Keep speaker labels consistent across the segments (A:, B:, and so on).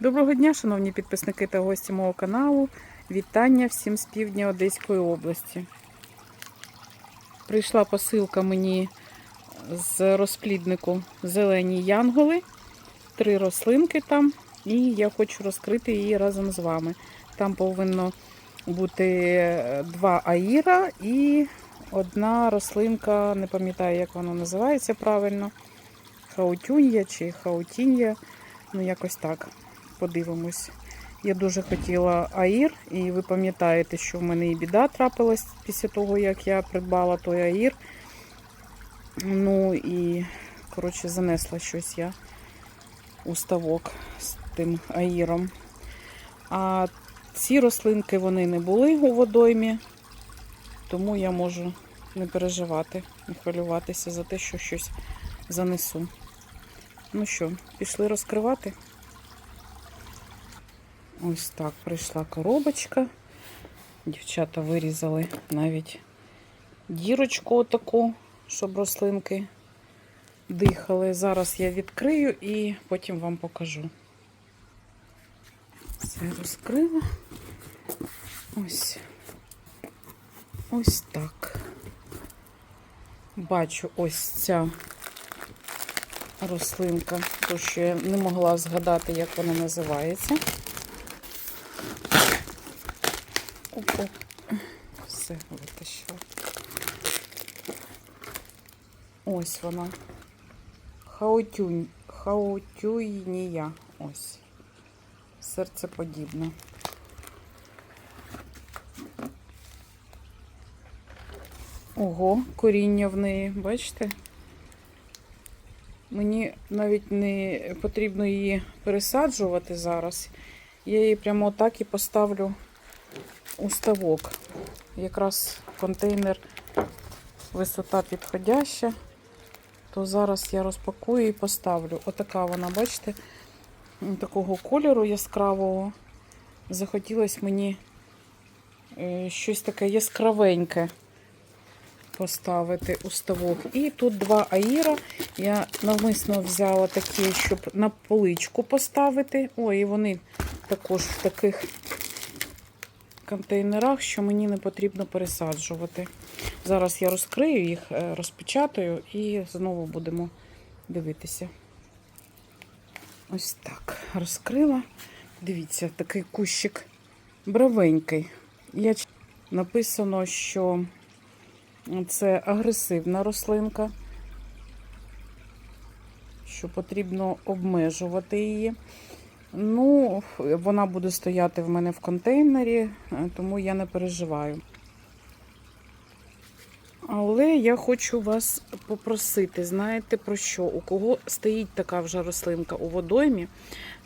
A: Доброго дня, шановні підписники та гості мого каналу. Вітання всім з півдня Одеської області. Прийшла посилка мені з розпліднику зелені янголи. Три рослинки там, і я хочу розкрити її разом з вами. Там повинно бути два аїра і одна рослинка, не пам'ятаю, як вона називається правильно. Хаутюнья чи хаутіння. Ну, якось так. Подивимось. Я дуже хотіла аїр, і ви пам'ятаєте, що в мене і біда трапилась після того, як я придбала той аїр. Ну і, коротше, занесла щось я у ставок з тим аїром. А ці рослинки вони не були у водоймі, тому я можу не переживати, не хвилюватися за те, що щось занесу. Ну що, пішли розкривати? Ось так прийшла коробочка. Дівчата вирізали навіть дірочку таку, щоб рослинки дихали. Зараз я відкрию і потім вам покажу. Все розкрила. Ось. Ось так. Бачу ось ця рослинка, то що я не могла згадати, як вона називається. Опа. Все витащила. Ось вона. Хаотюнь. Хаотюйнія. Ось. Серцеподібна. Ого, коріння в неї, бачите? Мені навіть не потрібно її пересаджувати зараз. Я її прямо так і поставлю у ставок. Якраз контейнер висота підходяща, то зараз я розпакую і поставлю. Отака вона, бачите, такого кольору яскравого. Захотілося мені е, щось таке яскравеньке поставити у ставок. І тут два аїра. Я навмисно взяла такі, щоб на поличку поставити. Ой, і вони також в таких контейнерах, що мені не потрібно пересаджувати. Зараз я розкрию їх, е, розпечатаю і знову будемо дивитися. Ось так. Розкрила. Дивіться, такий кущик бравенький. Я написано, що це агресивна рослинка, що потрібно обмежувати її. Ну, вона буде стояти в мене в контейнері, е, тому я не переживаю. Але я хочу вас попросити, знаєте про що? У кого стоїть така вже рослинка у водоймі,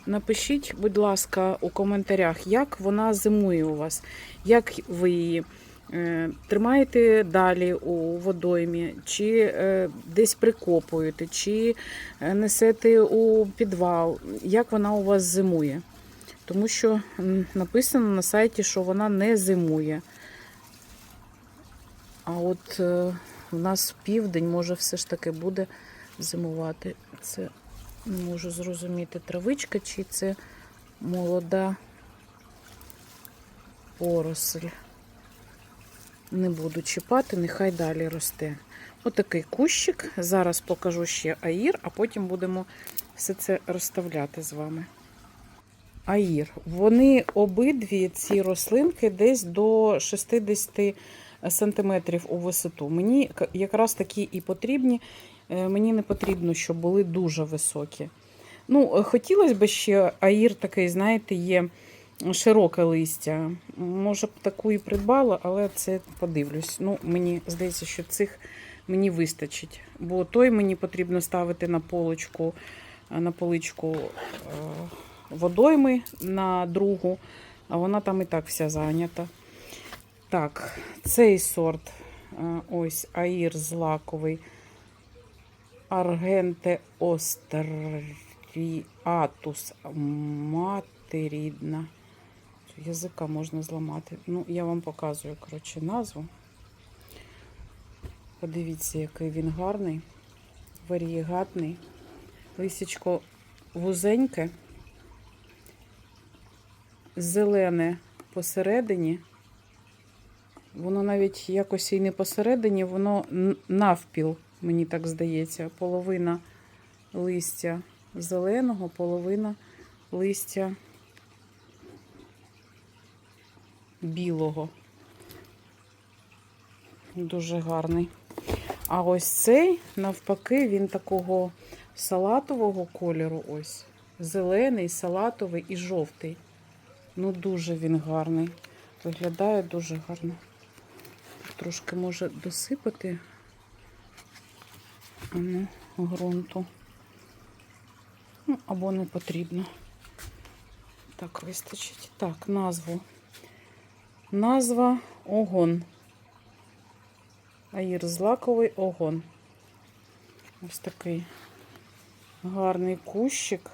A: напишіть, будь ласка, у коментарях, як вона зимує у вас, як ви її тримаєте далі у водоймі, чи е, десь прикопуєте, чи е, несете у підвал, як вона у вас зимує. Тому що написано на сайті, що вона не зимує. А от е, у нас південь, може, все ж таки буде зимувати. Це не можу зрозуміти, травичка чи це молода поросль. Не буду чіпати, нехай далі росте. Отакий кущик. Зараз покажу ще аїр, а потім будемо все це розставляти з вами. Аїр. Вони обидві ці рослинки десь до 60 сантиметрів у висоту. Мені якраз такі і потрібні. Е, Мені не потрібно, щоб були дуже високі. Ну, е, хотілося б ще аїр такий, знаєте, є широке листя. Може б таку і придбала, але це подивлюсь. Ну, мені здається, що цих мені вистачить. Бо той мені потрібно ставити на полочку, е, на поличку е, водойми на другу, а вона там і так вся зайнята. Так, цей сорт, е, ось аїр злаковий, Аргенте остріатус мати рідна. Язика можна зламати. Ну, я вам показую, коротше, назву. Подивіться, який він гарний, варієгатний. Лисічко вузеньке, зелене посередині. Воно навіть якось і не посередині, воно навпіл, мені так здається. Половина листя зеленого, половина листя білого. Дуже гарний. А ось цей, навпаки, він такого салатового кольору. Ось. Зелений, салатовий і жовтий. Ну, дуже він гарний. Виглядає дуже гарно. Трошки може досипати ну, ґрунту. Ну, або не потрібно. Так, вистачить. Так, назву. Назва огон. Аїр злаковий огон. Ось такий гарний кущик.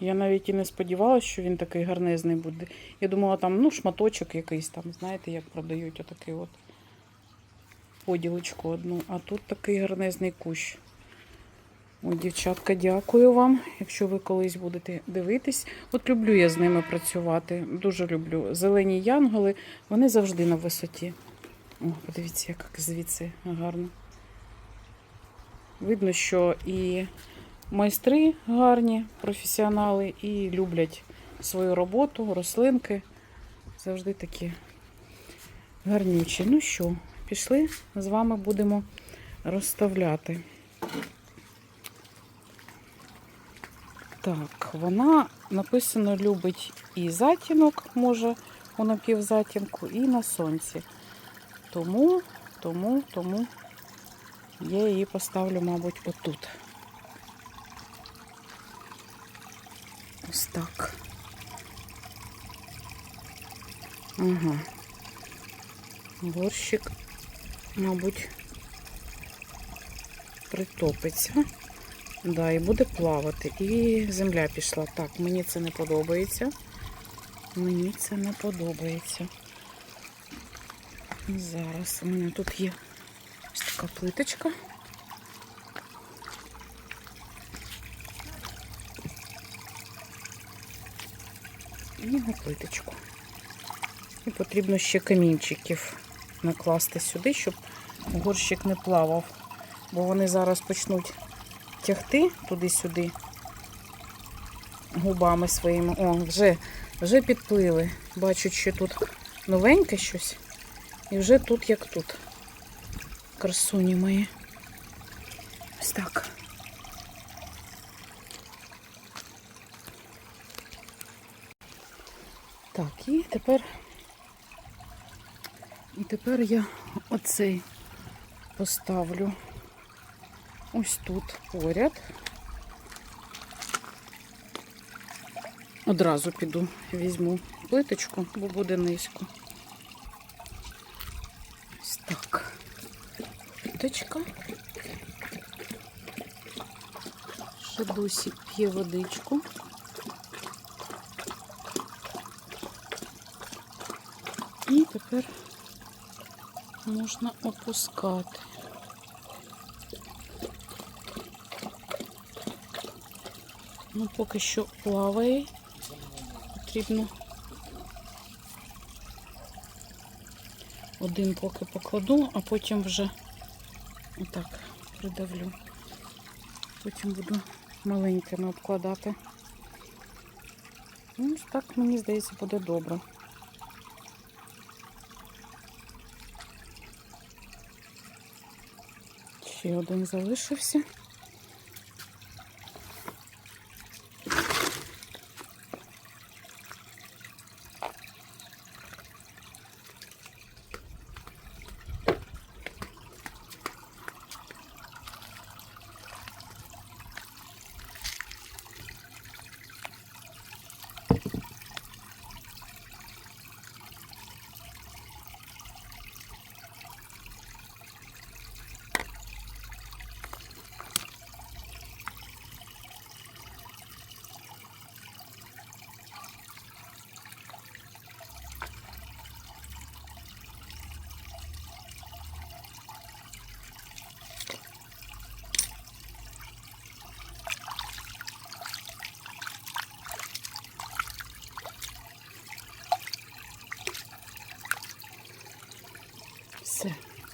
A: Я навіть і не сподівалася, що він такий гарнезний буде. Я думала, там, ну, шматочок якийсь там, знаєте, як продають отакий от поділочку одну. А тут такий гарнезний кущ. Ой, дівчатка, дякую вам, якщо ви колись будете дивитись. От люблю я з ними працювати. Дуже люблю. Зелені янголи, вони завжди на висоті. О, подивіться, як звідси гарно. Видно, що і майстри гарні, професіонали, і люблять свою роботу, рослинки. Завжди такі гарнючі. Ну що, пішли, з вами будемо розставляти. Так, вона написано любить і затінок, може у напівзатінку, і на сонці. Тому, тому, тому я її поставлю, мабуть, отут. Ось так. Ага. Горщик, мабуть, притопиться. Да, і буде плавати. І земля пішла. Так, мені це не подобається. Мені це не подобається. Зараз у мене тут є ось така плиточка. І на плиточку. І потрібно ще камінчиків накласти сюди, щоб горщик не плавав. Бо вони зараз почнуть тягти туди-сюди губами своїми. О, вже, вже підплили. Бачу, що тут новеньке щось. І вже тут як тут. Красуні мої. Ось так. Так, і тепер. І тепер я оцей поставлю ось тут поряд. Одразу піду, візьму плиточку, бо буде низько. Ось так. Плиточка. Шадусі п'є водичку. І тепер можна опускати. Ну, поки що плаває. Потрібно один поки покладу, а потім вже отак придавлю. Потім буду маленькими обкладати. Ну, так, мені здається, буде добре. Ще один залишився.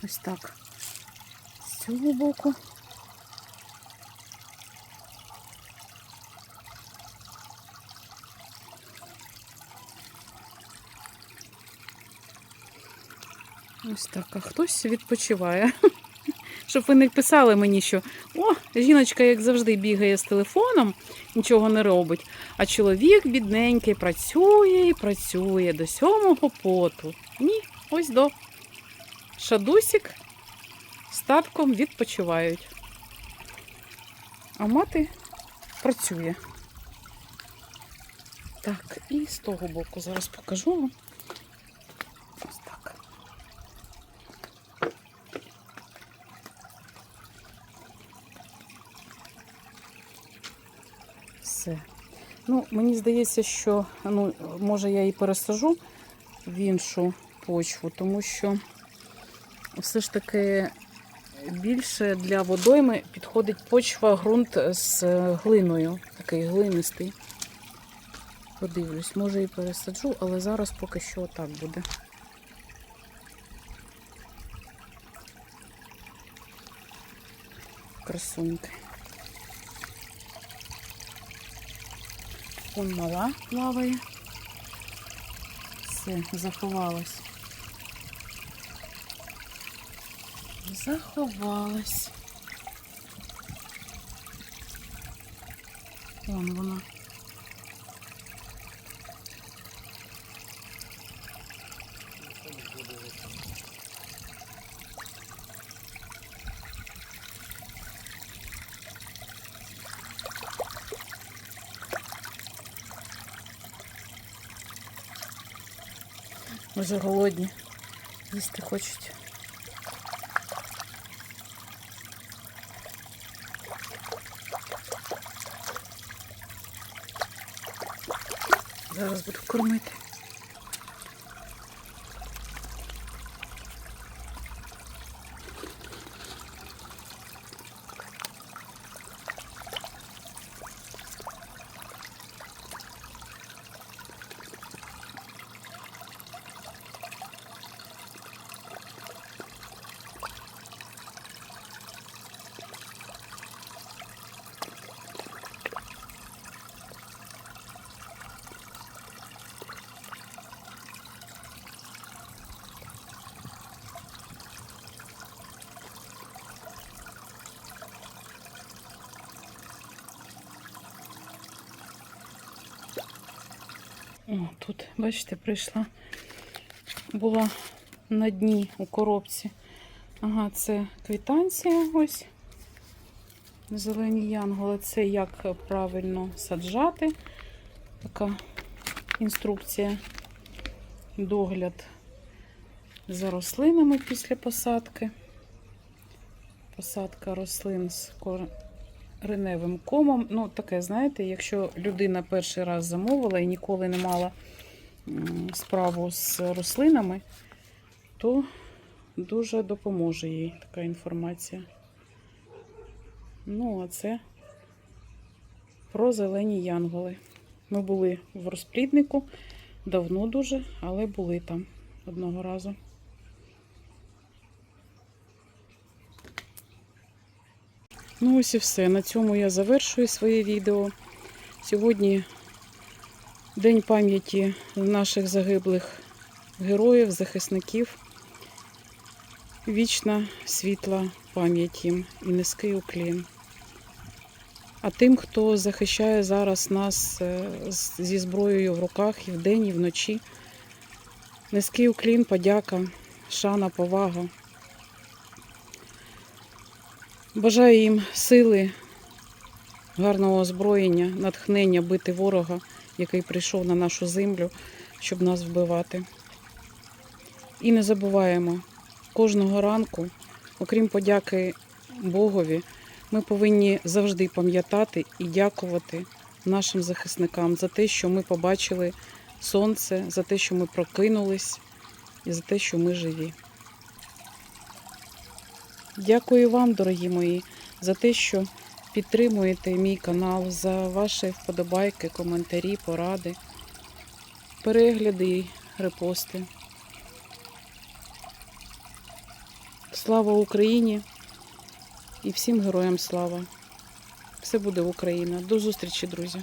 A: Ось так. З цього боку. Ось так, а хтось відпочиває. Щоб ви не писали мені, що о, жіночка, як завжди, бігає з телефоном, нічого не робить. А чоловік бідненький працює і працює до сьомого поту. Ні, ось до шадусік з татком відпочивають. А мати працює. Так, і з того боку зараз покажу вам. Ось так. Все. Ну, мені здається, що ну, може я і пересажу в іншу почву, тому що все ж таки більше для водойми підходить почва ґрунт з глиною, такий глинистий. Подивлюсь, може і пересаджу, але зараз поки що так буде. Красуньки. Вон мала плаває. Все, заховалась. Заховалась. Вон вона. Вже голодні. Їсти хочуть. Зараз буду кормити. О, тут, бачите, прийшла. Була на дні у коробці. Ага, це квітанція ось. Зелені янголи. Це як правильно саджати. Така інструкція. Догляд за рослинами після посадки. Посадка рослин з кореневим комом. Ну, таке, знаєте, якщо людина перший раз замовила і ніколи не мала справу з рослинами, то дуже допоможе їй така інформація. Ну, а це про зелені янголи. Ми були в розпліднику давно дуже, але були там одного разу. Ну, ось і все. На цьому я завершую своє відео. Сьогодні День пам'яті наших загиблих героїв, захисників. Вічна світла пам'ять їм і низький уклін. А тим, хто захищає зараз нас е, зі зброєю в руках і вдень, і вночі. Низький уклін, подяка, шана, повага. Бажаю їм сили, гарного озброєння, натхнення бити ворога, який прийшов на нашу землю, щоб нас вбивати. І не забуваємо, кожного ранку, окрім подяки Богові, ми повинні завжди пам'ятати і дякувати нашим захисникам за те, що ми побачили сонце, за те, що ми прокинулись, і за те, що ми живі. Дякую вам, дорогі мої, за те, що підтримуєте мій канал, за ваші вподобайки, коментарі, поради, перегляди репости. Слава Україні і всім героям слава! Все буде Україна. До зустрічі, друзі!